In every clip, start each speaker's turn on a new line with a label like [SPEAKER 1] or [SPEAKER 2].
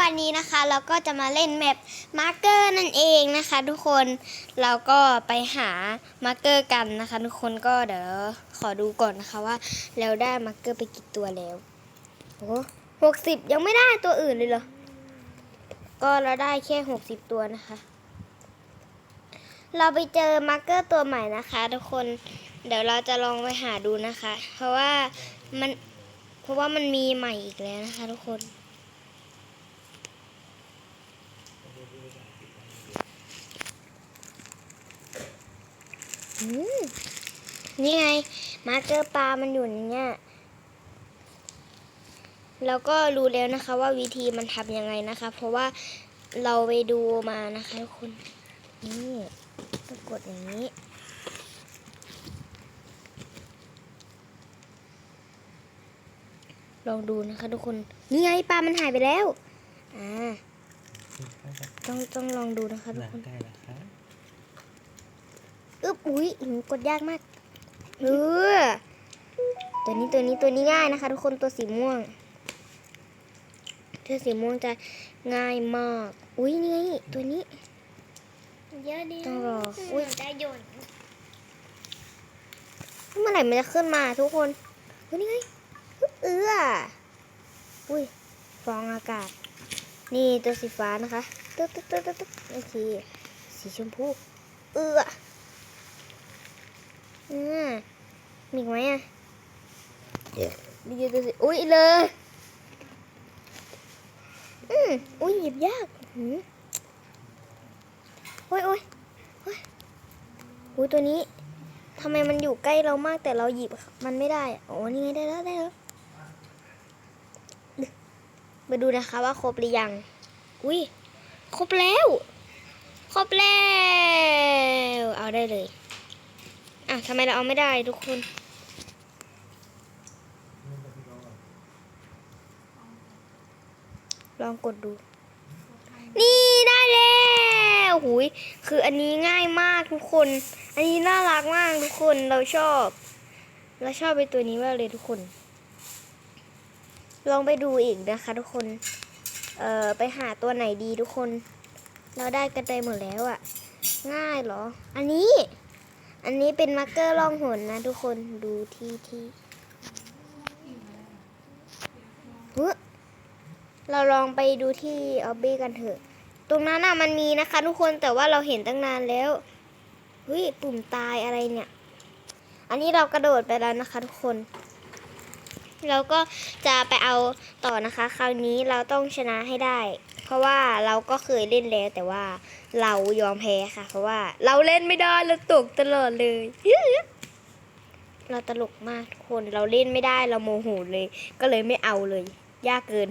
[SPEAKER 1] วันนี้นะคะ เราก็จะมาเล่นแมปมาร์เกอร์นั่นเองนะคะ ทุกคนเราก็ไปหามาร์เกอร์กันนะคะ ทุกคนก็เดี๋ยวขอดูก่อนนะคะว่าเราได้มาร์เกอร์ไปกี่ตัวแล้วโอ้หกสิบยังไม่ได้ตัวอื่นเลยเหรอก็เราได้แค่หกสิบตัวนะคะ เราไปเจอมาร์เกอร์ตัวใหม่นะคะ ทุกคนเดี๋ยวเราจะลองไปหาดูนะคะ เพราะว่ามันเพราะว่ามันมีใหม่อีกแล้วนะคะ ทุกคน นี่ไง มาเกอร์ปลามันอยู่ในเนี้ยเราก็รู้แล้วนะคะว่าวิธีมันทำยังไงนะคะ เพราะว่าเราไปดูมานะคะทุกคนนี่ต้องกดอย่างนี้ ลองดูนะคะทุกคนนี่ไงปลามันหายไปแล้วอ่าต้องต้องลองดูนะคะทุกคน
[SPEAKER 2] ใกล้แล้วครับ
[SPEAKER 1] อึ๊บอุ้ยหืมกดยากมากเออตัวนี้ตัวนี้ตัวนี้ง่ายนะคะ ทุกคนตัวสีม่วง ตัวสีม่วงจะง่ายมาก อุ้ยนี่ไงตัวนี้
[SPEAKER 3] เยอะดี
[SPEAKER 1] ต้องรออุ๊ย
[SPEAKER 3] ได้โยน
[SPEAKER 1] เมื่อไหร่มันจะขึ้นมาทุกคนเฮ้ยนี่ไงอึ๊บเอืออุ้ยฟองอากาศ นี่ตัวสีฟ้านะคะตึ๊ดตึ๊ดตึ๊ดตึ๊ดตึ๊ดโอเคสีชมพูเอือ อืมมีอีกไหมอะดีตัวสีอุ้ยเลยอืมอุ้ยหยิบยากหืมโอ้ยโอ้ยโอ้ยอุ้ยตัวนี้ทำไมมันอยู่ใกล้เรามากแต่เราหยิบมันไม่ได้อะโอ้นี่ไงได้แล้วได้แล้วมาดูนะคะว่าครบหรือยัง อุ้ยครบแล้ว ครบแล้ว เอาได้เลย อะทำไมเราเอาไม่ได้ทุกคน ลองกดดู นี่ได้แล้วหุยคืออันนี้ง่ายมากทุกคน อันนี้น่ารักมากทุกคนเราชอบ เราชอบไปตัวนี้มากเลยทุกคน ลองไปดูอีกนะคะทุกคน เอ่อไปหาตัวไหนดีทุกคน เราได้กันไปหมดแล้วอะ่ะ ง่ายเหรอ อันนี้ อันนี้เป็นมาร์กเกอร์ล่องหนนะทุกคนดูที่ที่เฮ้ยเราลองไปดูที่ออบบี้กันเถอะ ตรงนั้นน่ะมันมีนะคะ ทุกคนแต่ว่าเราเห็นตั้งนานแล้วเฮ้ยปุ่มตายอะไรเนี่ย อันนี้เรากระโดดไปแล้วนะคะ ทุกคน เราก็จะไปเอาต่อนะคะ คราวนี้เราต้องชนะให้ได้ เพราะว่าเราก็เคยเล่นแล้วแต่ว่าเรายอมแพ้ค่ะ เพราะว่าเราเล่นไม่ได้เราตกตลอดเลย เราตลกมากทุกคนเราเล่นไม่ได้เราโมโหเลย ก็เลยไม่เอาเลย ยากเกิน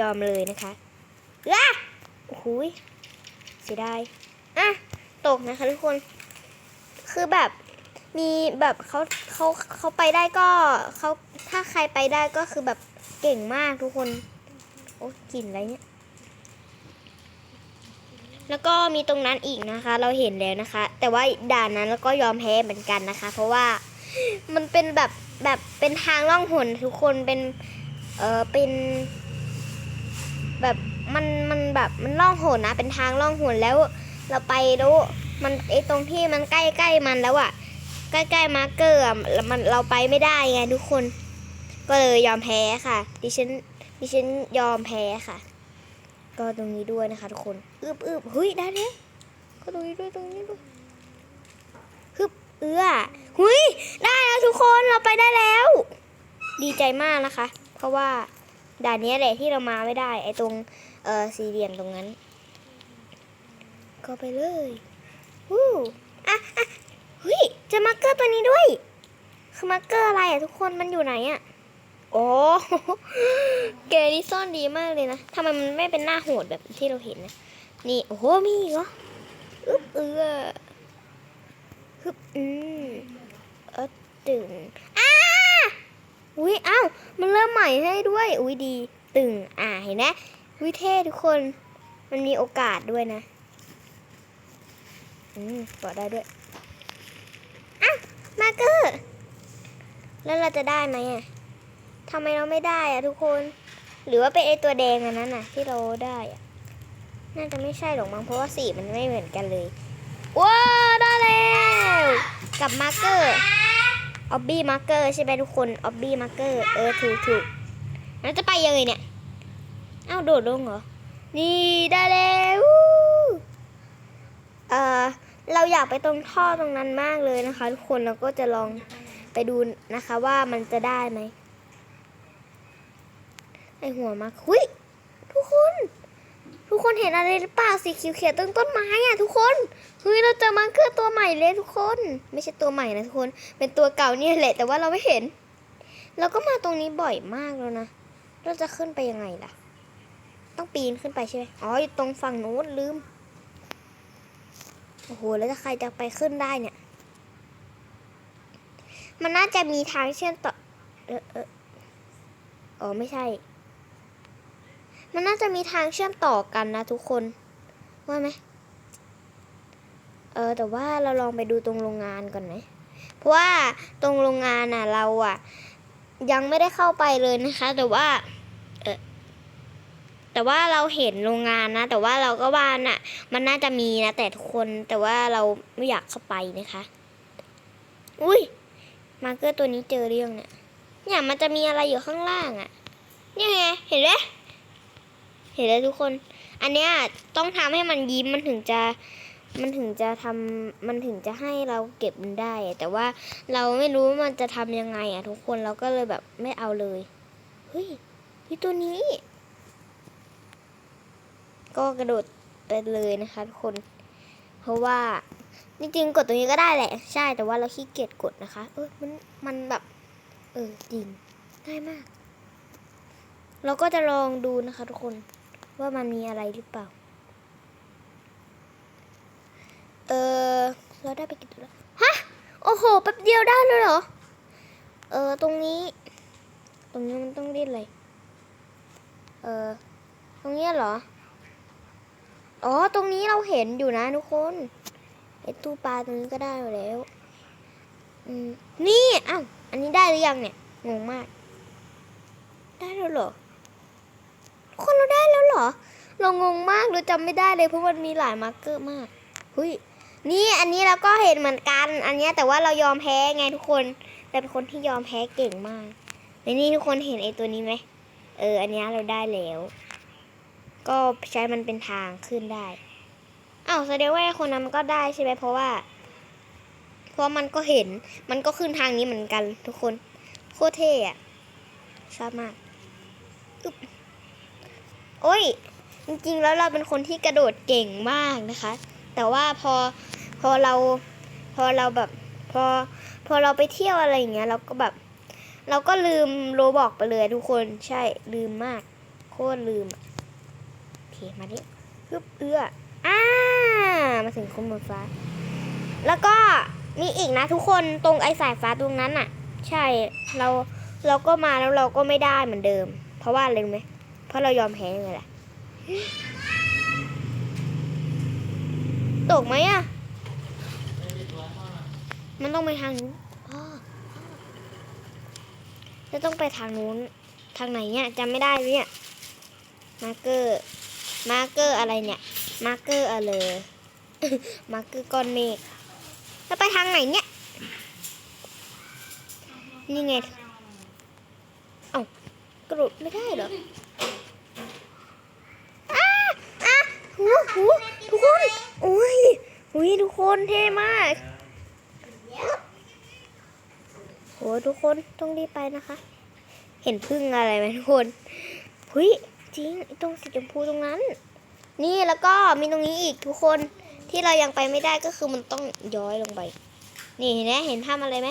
[SPEAKER 1] ยอมเลยนะคะอ้าโอ้โหยเสียดายอะตกนะคะทุกคน คือแบบมีแบบเขาเขาเขาไปได้ก็เขาถ้าใครไปได้ก็คือแบบเก่งมากทุกคน อ้กลิ่นอะไรเนี่ย แล้วก็มีตรงนั้นอีกนะคะ เราเห็นแล้วนะคะ แต่ว่าด่านนั้นเราก็ยอมแพ้เหมือนกันนะคะ เพราะว่ามันเป็นแบบแบบเป็นทางล่องหนทุกคนเป็น เออเป็น แบบมันมันแบบมันล่องหนนะ เป็นทางล่องหนแล้ว เราไปแล้วมันไอตรงที่มันใกล้ใกล้มันแล้วอะใกล้ๆมาร์กเกอร์แล้วมันเราไปไม่ได้ไงทุกคน ก็เลยยอมแพ้ค่ะ ดิฉัน ดิฉันยอมแพ้ค่ะ ก็ตรงนี้ด้วยนะคะทุกคนอึบอึบเฮ้ยได้แล้วก็ตรงนี้ด้วยตรงนี้ด้วยฮึบเอื้อหุยได้แล้วทุกคนเราไปได้แล้ว ดีใจมากนะคะ เพราะว่าด่านนี้แหละที่เรามาไม่ได้ ไอ้ตรงเออสี่เหลี่ยมตรงนั้น ก็ไปเลยวู้อะอะเฮ้ยจอมาร์กเกอร์ตัวนี้ด้วย คือมาร์กเกอร์อะไรอะทุกคนมันอยู่ไหนอะ โอ้เกนี่ซ่อนดีมากเลยนะทำไมมันไม่เป็นหน้าโหดแบบที่เราเห็นนะนี่โอ้โหมีเหรออึ๊บเอือฮึบอืมเออตึงอ้าอุ้ยอ้าวมันเริ่มใหม่ให้ด้วย อุ้ยดีตึงอ่าเห็นไหมวิเท่ทุกคนมันมีโอกาสด้วยนะ อืมกดได้ด้วยอะมาเกอร์แล้วเราจะได้ไหมอะ ทำไมเราไม่ได้อะทุกคน หรือว่าเป็นไอตัวแดงอันนั้นน่ะ ที่เราได้อะน่าจะไม่ใช่หรอกมั้งเพราะว่าสีมันไม่เหมือนกันเลยว้าได้แล้วกับมาร์กเกอร์ออบบี้มาร์กเกอร์ใช่ไหมทุกคนออบบี้มาร์กเกอร์เออถูกถูกแล้วจะไปยังไงเนี่ยเอ้าโดดลงเหรอ นี่ได้แล้วเออเราอยากไปตรงท่อตรงนั้นมากเลยนะคะ ทุกคนเราก็จะลองไปดูนะคะว่ามันจะได้ไหม ไอหัวมาคุยทุกคน ทุกคนเห็นอะไรหรือเปล่าสีเขียวๆต้นต้นไม้อะทุกคนเฮ้ยเราเจอมาร์คเกอร์ตัวใหม่เลยทุกคน ไม่ใช่ตัวใหม่นะทุกคน เป็นตัวเก่าเนี่ยแหละแต่ว่าเราไม่เห็น เราก็มาตรงนี้บ่อยมากแล้วนะเราจะขึ้นไปยังไงล่ะ ต้องปีนขึ้นไปใช่ไหมอ๋ออยู่ตรงฝั่งโน้นลืมโอ้โหแล้วถ้าใครจะไปขึ้นได้เนี่ย มันน่าจะมีทางเชื่อมต่อเออเอออ๋อไม่ใช่ มันน่าจะมีทางเชื่อมต่อกันนะทุกคนว่าไหมเออแต่ว่าเราลองไปดูตรงโรงงานก่อนไหมเพราะว่าตรงโรงงานน่ะเราอะ ยังไม่ได้เข้าไปเลยนะคะ แต่ว่าเออแต่ว่าเราเห็นโรงงานนะ แต่ว่าเราก็ว่าน่ะ มันน่าจะมีนะแต่ทุกคนแต่ว่าเราไม่อยากเข้าไปนะคะ อุ้ยมาร์เกอร์ตัวนี้เจอเรื่องเนี่ยเนี่ยมันจะมีอะไรอยู่ข้างล่างอะ่ะ เนี่ยไงเห็นไหม เห็นแล้วทุกคน อันเนี้ยต้องทำให้มันยิ้มมันถึงจะมันถึงจะทำมันถึงจะให้เราเก็บมันได้ แต่ว่าเราไม่รู้ว่ามันจะทำยังไงอะทุกคนเราก็เลยแบบไม่เอาเลยเฮ้ยพี่ตัวนี้ ก็กระโดดไปเลยนะคะทุกคน เพราะว่าจริงๆกดตรงนี้ก็ได้แหละ ใช่แต่ว่าเราขี้เกียจกดนะคะ เออมันมันแบบเออจริงง่ายมาก เราก็จะลองดูนะคะทุกคน ว่ามันมีอะไรหรือเปล่า เออเราได้ไปกี่ตัวแล้วฮะ โอ้โห แป๊บเดียวได้เลยเหรอ เออ ตรงนี้ ตรงนี้มันต้องเรียกอะไร เออ ตรงนี้เหรอ อ๋อ ตรงนี้เราเห็นอยู่นะทุกคนไอตู้ปลาตรงนี้ก็ได้มาแล้ว อืม นี่ อ้าว อันนี้ได้หรือยังเนี่ย งงมาก ได้แล้วเหรอ คนเราได้แล้วเหรอ เรางงมากเราจำไม่ได้เลยเพราะมันมีหลายมาร์กเกอร์มากหุยนี่อันนี้เราก็เห็นเหมือนกัน อันนี้แต่ว่าเรายอมแพ้ไงทุกคนเราเป็นคนที่ยอมแพ้เก่งมากในนี่ทุกคนเห็นไอ้ตัวนี้ไหมเออ อันนี้เราได้แล้ว ก็ใช้มันเป็นทางขึ้นได้อ้าวแสดงว่าคนนั้นมันก็ได้ใช่ไหมเพราะว่า เพราะมันก็เห็นมันก็ขึ้นทางนี้เหมือนกัน ทุกคน โคตรเท่อะชอบมากอึ๊บ โอ้ย จริงๆแล้วเราเป็นคนที่กระโดดเก่งมากนะคะ แต่ว่าพอพอเราพอเราแบบพอพอเราไปเที่ยวอะไรอย่างเงี้ยเราก็แบบ เราก็ลืมโรบอกไปเลยทุกคนใช่ลืมมาก โคตรลืมโอเคมาดิฮึบเอื้ออ่ามาถึงคนบนฟ้า แล้วก็มีอีกนะทุกคนตรงไอสายฟ้าตรงนั้นน่ะ ใช่เราเราก็มาแล้วเราก็ไม่ได้เหมือนเดิม เพราะว่าอะไรรู้ไหม เพราะเรายอมแพ้ไงล่ะ ตกไหมอะ มันต้องไปทางนู้นจะต้องไปทางนู้น ทางไหนเนี่ยจำไม่ได้เลยเนี่ย มาร์เกอร์ มาร์เกอร์อะไรเนี่ย มาร์เกอร์อะไร มาร์เกอร์ก้อนเมฆแล้วไปทางไหนเนี่ย นี่ไง เอ้ากระโดดไม่ได้เหรออ้าอ้า หูหูทุกคนโอ้ยโอ้ยทุกคนเท่มากโหทุกคนต้องรีบไปนะคะ เห็นพึ่งอะไรไหมทุกคนเฮ้ยจริงตรงสีชมพูตรงนั้น นี่แล้วก็มีตรงนี้อีกทุกคนที่เรายังไปไม่ได้ก็คือมันต้องย้อยลงไป นี่เห็นไหมเห็นภาพอะไรไหม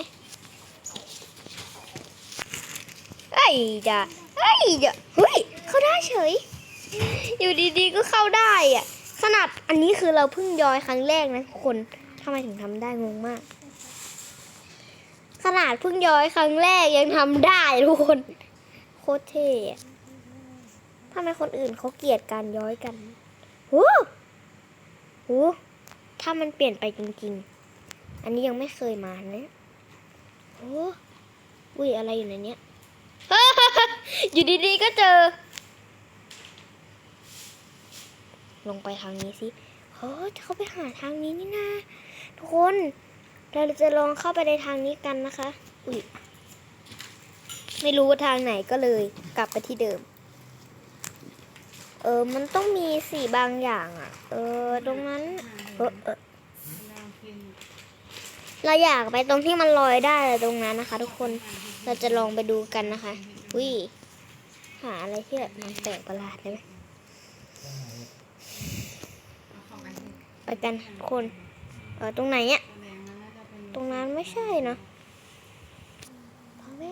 [SPEAKER 1] ไอ้ยจ้ะไอ้ยจ้ะเฮ้ยเข้าได้เฉย อยู่ดีๆก็เข้าได้อะ ขนาดอันนี้คือเราเพิ่งย้อยครั้งแรกนะทุกคนทำไมถึงทำได้งงมาก ขนาดเพิ่งย้อยครั้งแรกยังทำได้ทุกคน โคตรเท่ทำไมคนอื่นเขาเกลียดการย้อยกันโอ้โหถ้ามันเปลี่ยนไปจริง ๆ อันนี้ยังไม่เคยมานะโอ้อุ้ยอะไรอยู่ในเนี้ยอยู่ดีๆก็เจอ ลงไปทางนี้สิเฮ้ยเขาไปหาทางนี้นี่นาทุกคน เราจะลองเข้าไปในทางนี้กันนะคะ อุ้ยไม่รู้ว่าทางไหนก็เลยกลับไปที่เดิม เออ มันต้องมีสีบางอย่างอะ่ะ เออ ตรงนั้น เออเออเราอยากไปตรงที่มันลอยได้ตรงนั้นนะคะ ทุกคน เราจะลองไปดูกันนะคะ วิหาอะไรที่แบบมันแปลกประหลาดได้ไหม ไปกันคนเออตรงไหนเนี่ยตรงนั้นไม่ใช่นะพ่อแม่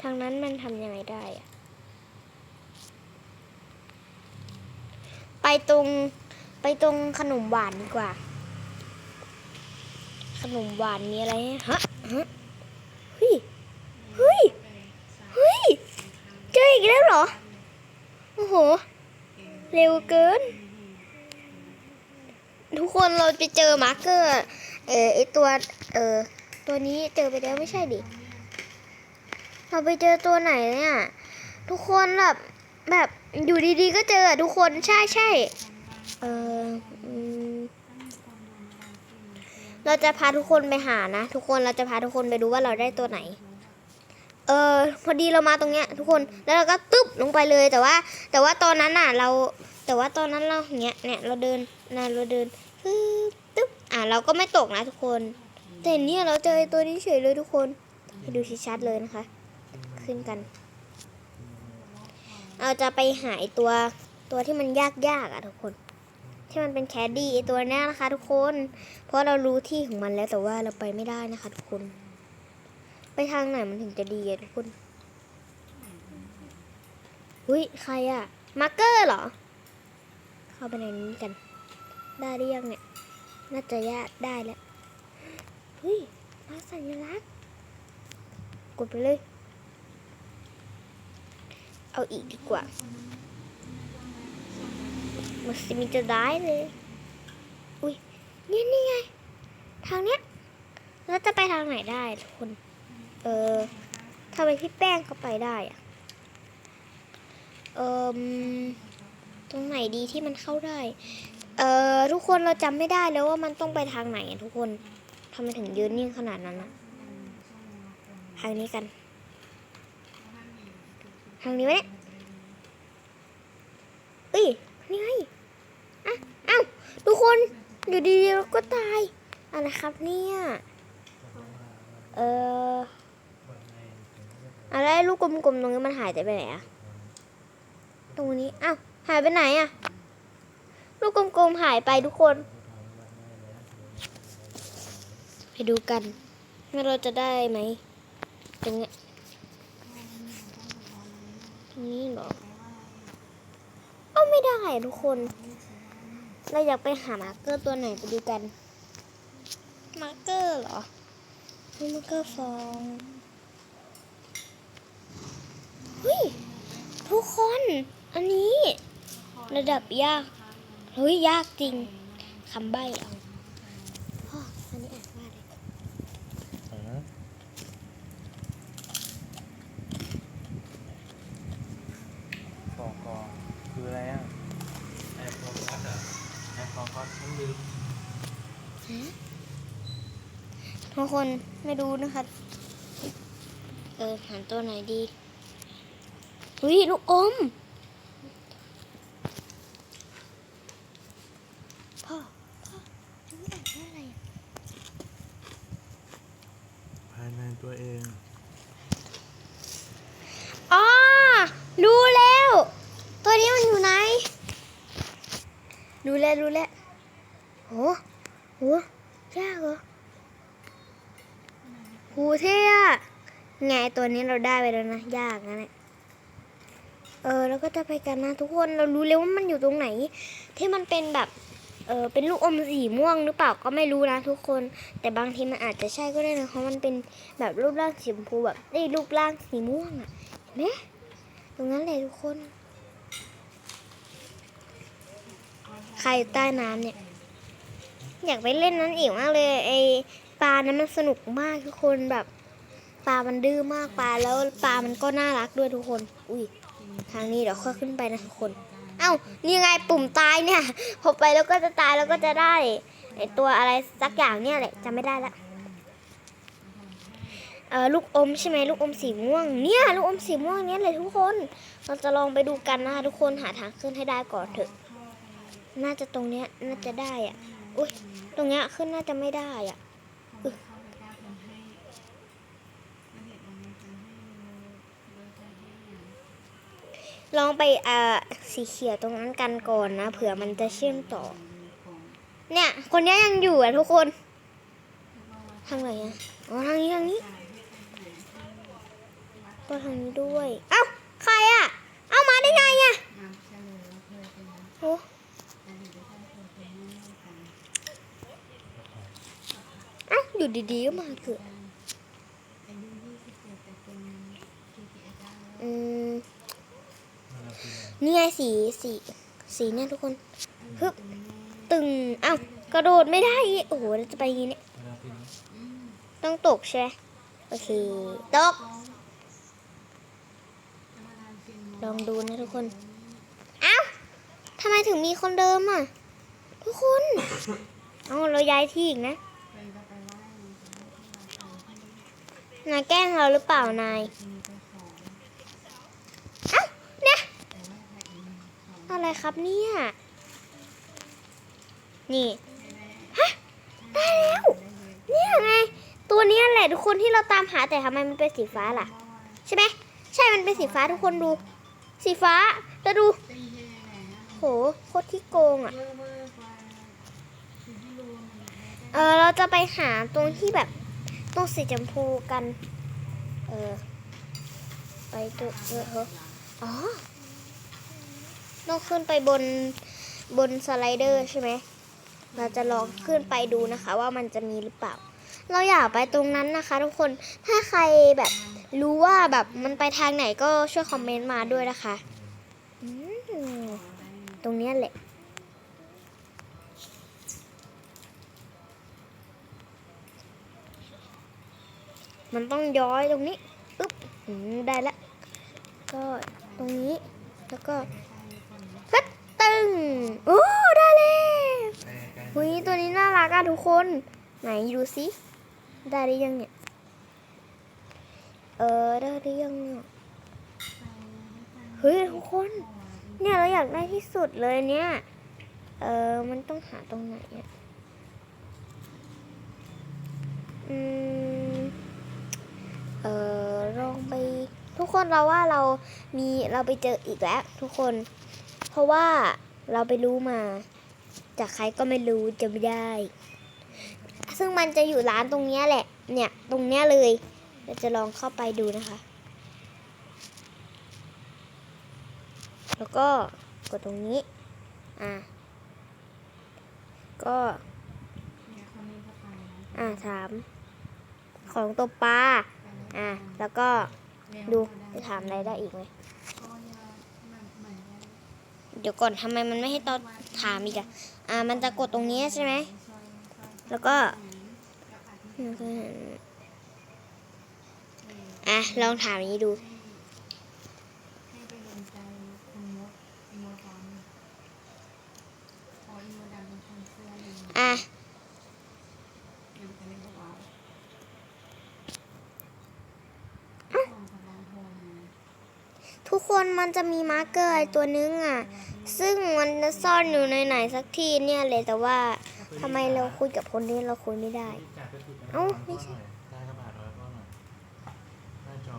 [SPEAKER 1] ทางนั้นมันทำยังไงได้อะไปตรงไปตรงขนมหวานดีกว่า ขนมหวานมีอะไรฮะฮะเฮ้ยเฮ้ยเฮ้ยเจออีกแล้วเหรอ โอ้โห เร็วเกิน ทุกคนเราไปเจอมาร์กเกอร์ เออไอตัว เออตัวนี้เจอไปแล้วไม่ใช่ดิ เราไปเจอตัวไหนเนี่ย ทุกคนแบบแบบอยู่ดีๆก็เจอทุกคนใช่ใช่เออเราจะพาทุกคนไปหานะ ทุกคนเราจะพาทุกคนไปดูว่าเราได้ตัวไหน เออพอดีเรามาตรงเนี้ย ทุกคนแล้วเราก็ตึ๊บลงไปเลยแต่ว่า แต่ว่าตอนนั้นน่ะ เรา แต่ว่าตอนนั้นเราอย่างเงี้ยเนี่ยเราเดินนะเราเดินตึ๊บตึ๊บอะเราก็ไม่ตกนะทุกคน แต่เนี่ยเราเจอตัวนี้เฉยเลยทุกคนให้ดูชัดๆเลยนะคะ ขึ้นกัน เราจะไปหาไอ้ตัวตัวที่มันยากๆอะทุกคน ที่มันเป็นแคดดี้ตัวนี้นะคะ ทุกคน เพราะเรารู้ที่ของมันแล้วแต่ว่าเราไปไม่ได้นะคะ ทุกคน ไปทางไหนมันถึงจะดีอะทุกคนอุ้ยใครอะมาร์เกอร์เหรอ เข้าไปในนี้กัน ได้หรือยังเนี่ย น่าจะยากได้แล้วเฮ้ยมาสัญลักษณ์ กดไปเลย เอาอีกดีกว่า มันสิมีจะได้เลย อุ้ยนี่นี่ไง ทางเนี้ยแล้วจะไปทางไหนได้ทุกคน ออทำไมพี่แป้งเข้าไปได้อะเออตรงไหนดีที่มันเข้าได้ เออทุกคนเราจำไม่ได้แล้วว่ามันต้องไปทางไหนอะทุกคนทำไมถึงยืนนิ่งขนาดนั้นอะทางนี้กัน ทางนี้ไหมเนี่ยเอ้ยนี่ไงอะอ้าวทุกคนอยู่ดีๆเราก็ตายอะไรครับเนี่ย เออ อะไรลูกกลมๆตรงนี้มันหายไปไหนอะตรงนี้อ้าวหายไปไหนอะลูกกลมๆหายไปทุกคน ไปดูกันว่าเราจะได้ไหมตรงนี้ตรงนี้หรอก็ไม่ได้ทุกคน เราอยากไปหามาร์เกอร์ตัวไหนไปดูกัน มาร์เกอร์เหรอมาร์เกอร์ฟอง ฮ้ย ทุกคน อันนี้ ระดับยาก เฮ้ย ยากจริงคำใบ้เอาพ่ออันนี้อ่านว่าอะไร
[SPEAKER 2] กอกอคืออะไรอะแอปโฟกัสเหรอแอปโฟกัสฉันลืม
[SPEAKER 1] ทุกคนไม่รู้นะคะ เออหาตัวไหนดี เฮ้ยลูกอม พ่อ พ่ออันนี้อ่านว่าอะไรอะ
[SPEAKER 2] ภายในตัวเอง
[SPEAKER 1] อ๋อ รู้แล้ว ตัวนี้มันอยู่ไหน รู้แล้วรู้แล้วโหโหยากเหรอโหเท่อะไงตัวนี้เราได้ไปแล้วนะ ยากนะเนี่ย เออแล้วก็จะไปกันนะทุกคนเรารู้แล้วว่ามันอยู่ตรงไหน ที่มันเป็นแบบเออเป็นลูกอมสีม่วงหรือเปล่าก็ไม่รู้นะทุกคน แต่บางทีมันอาจจะใช่ก็ได้นะเพราะมันเป็นแบบรูปร่างสีชมพูแบบได้รูปร่างสีม่วงอะเห็นไหมตรงนั้นเลยทุกคน ใครอยู่ใต้น้ำเนี่ย อยากไปเล่นนั้นอีกมากเลยไอปลานั้นมันสนุกมากทุกคนแบบปลามันดื้อมากปลาแล้วปลามันก็น่ารักด้วยทุกคน อุ้ยางนี้เดี๋ยวค่อยขึ้นไปนะทุกคน เอ้า นี่ไงปุ่มตายเนี่ย พอไปแล้วก็จะตายแล้วก็จะได้ไอตัวอะไรสักอย่างเนี่ยแหละจำไม่ได้ละเออลูกอมใช่ไหมลูกอมสีม่วงเนี่ยลูกอมสีม่วงเนี่ยเลยทุกคน เราจะลองไปดูกันนะคะทุกคนหาทางขึ้นให้ได้ก่อนเถอะ น่าจะตรงเนี้ยน่าจะได้อะอุ้ยตรงเนี้ยขึ้นน่าจะไม่ได้อะ ลองไปเอ่อสีเขียวตรงนั้นกันก่อนนะเผื่อมันจะเชื่อมต่อ เนี่ย คนนี้ยังอยู่อะทุกคนทางไหนอะอ๋อทางนี้ทางนี้ก็ทางนี้ด้วย เอ้าใครอะ เอามาได้ไงอะโอ้เอ้าอยู่ดีๆก็มาเกิดอืม นี่ไงสีสีสีเนี่ยทุกคนฮึบตึงอ้าวกระโดดไม่ได้โอ้โหเราจะไปยังไงเนี่ยต้องตกใช่ไหมโอเคตก ลองดูนะทุกคนเอ้าทำไมถึงมีคนเดิมอะ ทุกคนเอาเราย้ายที่อีกนะนายแกล้งเราหรือเปล่านาย เอ้า เนี่ย อะไรครับเนี่ย นี่ฮะได้แล้วเนี่ยไง ตัวนี้แหละทุกคนที่เราตามหาแต่ทำไมมันเป็นสีฟ้าล่ะ ใช่ไหมใช่มันเป็นสีฟ้าทุกคนดู สีฟ้าแล้วดู โหโคตรที่โกงอะเออเราจะไปหาตรงที่แบบตรงสีชมพูกัน เออ ไปตัวเออเออ๋อ ต้องขึ้นไปบนบนสไลเดอร์ใช่ไหมเราจะลองขึ้นไปดูนะคะ ว่ามันจะมีหรือเปล่า เราอยากไปตรงนั้นนะคะ ทุกคนถ้าใครแบบรู้ว่าแบบมันไปทางไหนก็ช่วยคอมเมนต์มาด้วยนะคะอืมตรงนี้แหละมันต้องย้อยตรงนี้อึ๊บอืมได้และก็ตรงนี้แล้วก็ ตึงโอ้ได้แล้ว
[SPEAKER 2] ใกล้ใกล้
[SPEAKER 1] หุยตัวนี้น่ารักอะทุกคน ไหนดูสิได้หรือยังเนี่ย เออได้หรือยังเนี่ยเฮ้ยทุกคน เนี่ยเราอยากได้ที่สุดเลยเนี่ย เออมันต้องหาตรงไหนอะอืมเออลองไป ทุกคนเราว่าเรามีเราไปเจออีกแล้ว ทุกคนเพ ราะว่าเราไปรู้มา จากใครก็ไม่รู้จะไม่ได้ ซึ่งมันจะอยู่ร้านตรงนี้แหละ เนี่ยตรงนี้เลย เราจะลองเข้าไปดูนะคะ แล้วก็กดตรงนี้ อะ ก็อะถามของตัวปลา อะ แล้วก็ดูจะถามอะไรได้อีกไหม เดี๋ยวก่อนทำไมมันไม่ให้ตอบถามอีกอะอ่า มันจะกดตรงนี้ใช่ไหม แล้วก็ อะ ลองถามงนี้ดู อะ ทุก คนมันจะมีมาร์กเกอร์ไอ้ตัวนึงอะ ซึ่งมันจะซ่อนอยู่ในไหนสักที่เนี่ยเลยแต่ว่าทำไมเราคุยกับคนนี้เราคุยไม่ได้
[SPEAKER 2] จับไปติด
[SPEAKER 1] เอ้าไม่ใช่
[SPEAKER 2] ใต้กระบาดร้อยก้อนหน่อยหน้าจอ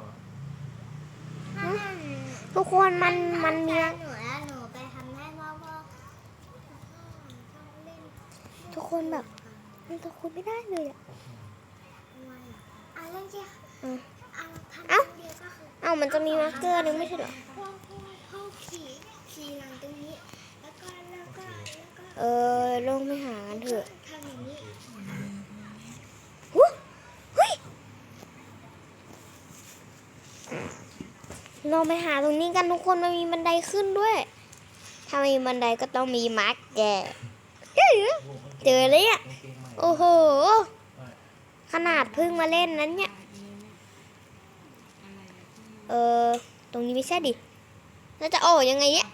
[SPEAKER 1] ทุกคนมันมันมี
[SPEAKER 3] หนูแล้วหนูไปทำให้พ่อพ่อ
[SPEAKER 1] ทุกคนแบบ มันจะคุยไม่ได้เลยอะ
[SPEAKER 3] อะเล่นเจ้า
[SPEAKER 1] อืม
[SPEAKER 3] อะ
[SPEAKER 1] อ
[SPEAKER 3] เอ้า
[SPEAKER 1] มันจะมีมาร์กเกอร์นึงไม่ใช่เหรอ
[SPEAKER 3] พ่อพ่อพ่อขี่ขี่หลังตรงนี้ แล้วก็แล้วก็แล้วก็
[SPEAKER 1] เออลงไปหากันเถอะ
[SPEAKER 3] ทำอย่างนี้
[SPEAKER 1] หูเฮ้ยลองไปหาตรงนี้กันทุกคนมันมีบันไดขึ้นด้วย ถ้ามีบันไดก็ต้องมีมาร์กแกเอ้ยเจอเลยอะ
[SPEAKER 2] กางเกงใหม่
[SPEAKER 1] โอ้โห ขนาดเพิ่งมาเล่นนั้นเนี่ย เออตรงนี้ไม่ใช่ดิแล้วจะออกยังไงเนี่ย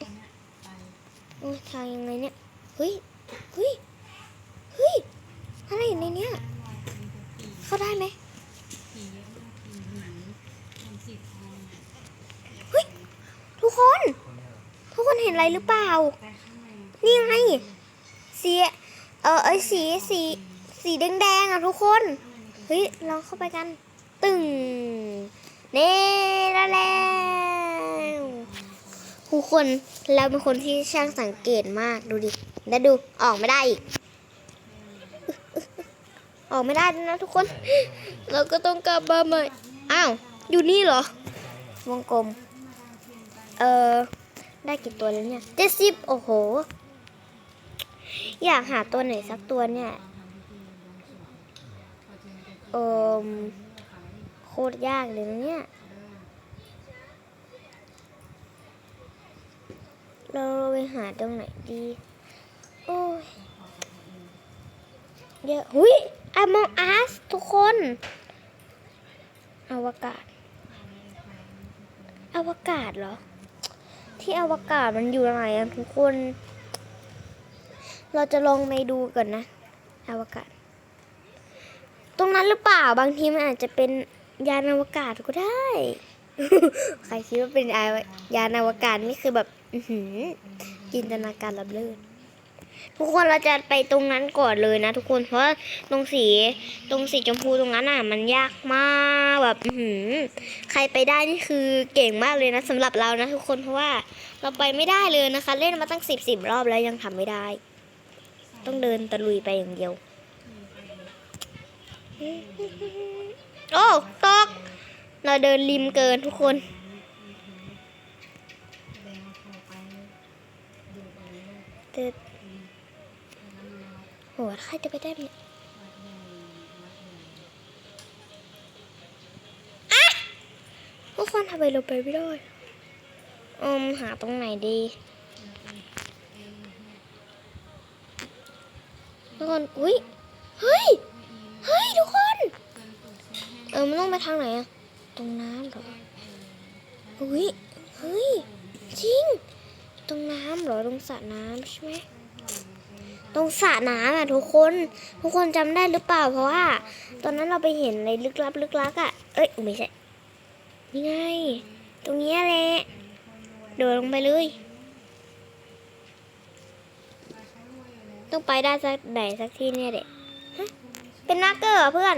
[SPEAKER 1] โอ้ทางยังไงเนี่ยเฮ้ยเฮ้ยเฮ้ยอะไรอยู่ในเนี้ยเข้าได้ไหมเฮ้ยทุกคน ทุกคนเห็นอะไรหรือเปล่า นี่ไงสีเออไอสีสีสีแดงๆอะทุกคน เฮ้ยลองเข้าไปกัน ตึง น่แล้วแล้วทุกคนเราเป็นคนที่ช่างสังเกตมากดูดิ แล้วดูออกไม่ได้อีก ออกไม่ได้นะทุกคน เราก็ต้องกลับมาใหม่ อ้าว อยู่นี่เหรอ วงกลม เออได้กี่ตัวแล้วเนี่ยเจ็ดสิบโอ้โห อยากหาตัวไหนสักตัวเนี่ยเออ คตรยากเลยนะเนี่ย เราไปหาตรงไหนดี โอ้ยเยอะหุยอมองอัสทุกคน อวกาศ อวกาศเหรอ ที่อวกาศมันอยู่ไหนอะทุกคน เราจะลองไปดูก่อนนะ อวกาศ ตรงนั้นหรือเปล่าบางทีมันอาจจะเป็น ยานอวกาศก็ได้ ใครคิดว่าเป็นยานอวกาศนี่คือแบบอื้อหือจินตนาการลับเลิศทุกคนเราจะไปตรงนั้นก่อนเลยนะ ทุกคนเพราะตรงสีตรงสีชมพูตรงนั้นอะ มันยากมากแบบอื้อหือใครไปได้นี่คือเก่งมากเลยนะสำหรับเรานะ ทุกคนเพราะว่าเราไปไม่ได้เลยนะคะ เล่นมาตั้งสิบสิบรอบแล้วยังทำไม่ได้ ต้องเดินตะลุยไปอย่างเดียว โอ้ตก เราเดินริมเกินทุกคนเดโหใครจะไปได้เนี่ยอะทุกคนทำไมเราไปไม่ได้อืมหาตรงไหนดีทุกคน อุ้ย เฮ้ย เฮ้ย ทุกคน เออมันต้องไปทางไหนอะตรงน้ำเหรอเฮ้ยเฮ้ยจริง ตรงน้ำเหรอตรงสระน้ำใช่ไหมตรงสระน้ำอะทุกคน ทุกคนจำได้หรือเปล่า เพราะว่า ตอนนั้นเราไปเห็นอะไรลึกลับลึกลักอะเอ้ยไม่ใช่นี่ไง ตรงนี้แหละโดดลงไปเลย ต้องไปได้สักไหนสักที่เนี่ยเด็กเป็นนักเกอร์เพื่อน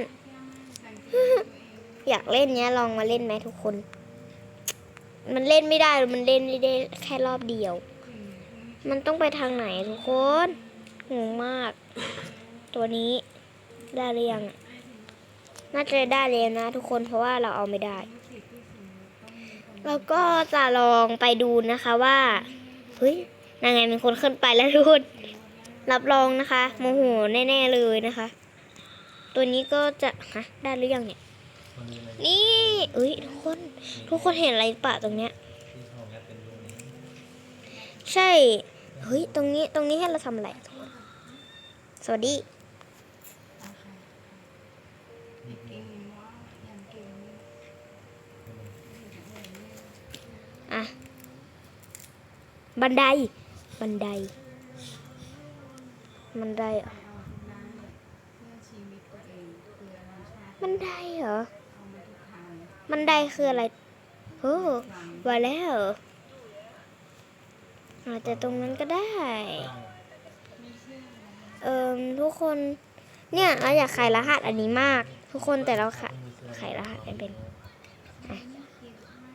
[SPEAKER 1] อยากเล่นเนี้ยลองมาเล่นไหมทุกคน มันเล่นไม่ได้ มันเล่นได้แค่รอบเดียว มันต้องไปทางไหนทุกคนงงมาก ตัวนี้ได้หรือยังอะน่าจะได้แล้วนะ ทุกคนเพราะว่าเราเอาไม่ได้ แล้วก็จะลองไปดูนะคะว่าเฮ้ยนางไงเป็นคนขึ้นไปแล้วทุกคนรับรองนะคะโมโหแน่ ๆ เลยนะคะ ตัวนี้ก็จะฮะได้หรือยังเนี่ย
[SPEAKER 2] นี่
[SPEAKER 1] เอ้ยทุกคน ทุกคนเห็นอะไรปะตรงเนี้ย ใช่ เฮ้ย ตรงนี้ ตรงนี้ให้เราทำอะไร สวัสดี อะ บันได บันได บันไดเหรอ บันไดเหรอบันไดคืออะไรโอ้ว่าแล้วอาจจะตรงนั้นก็ได้ เอิมทุกคน เนี่ยเราอยากขายรหัสอันนี้มาก ทุกคนแต่เราขายขายรหัสไม่เป็น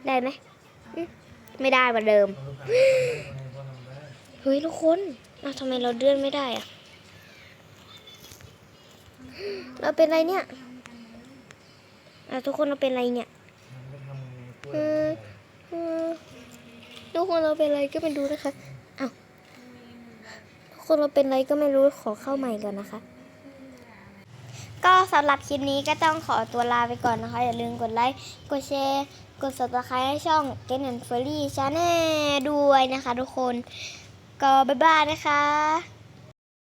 [SPEAKER 1] ได้ไหม ไม่ได้เหมือนเดิม เฮ้ยทุกคนอาทำไมเราเลื่อนไม่ได้อะเราเป็นอะไรเนี่ย อะทุกคนเราเป็นอะไรเนี่ยเออเออทุกคนเราเป็นอะไรก็ไม่รู้นะคะอ้าวทุกคนเราเป็นอะไรก็ไม่รู้ขอเข้าใหม่ก่อนนะคะ ก็สำหรับคลิปนี้ก็ต้องขอตัวลาไปก่อนนะคะ อย่าลืมกดไลค์กดแชร์กด subscribe ให้ช่อง g e n and f u r r y Channel ด้วยนะคะทุกคน ก็บ๊ายบายนะคะ